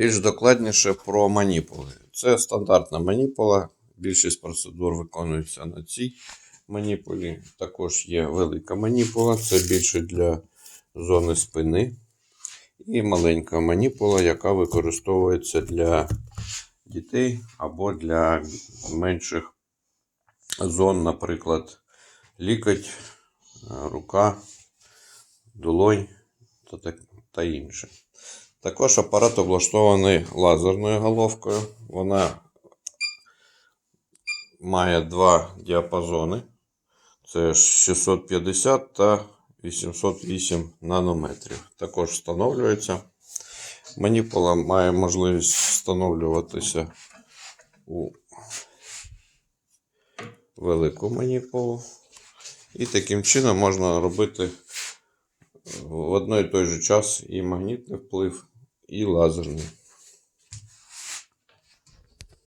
Більш докладніше про маніпули. Це стандартна маніпула. Більшість процедур виконується на цій маніпулі. Також є велика маніпула, це більше для зони спини. І маленька маніпула, яка використовується для дітей або для менших зон, наприклад, лікоть, рука, долонь та, та інше. Також апарат облаштований лазерною головкою. Вона має два діапазони. Це 650 та 808 нанометрів. Також встановлюється. Маніпула має можливість встановлюватися у велику маніпулу. І таким чином можна робити в одной і той же час і магнітний вплив, і лазерний.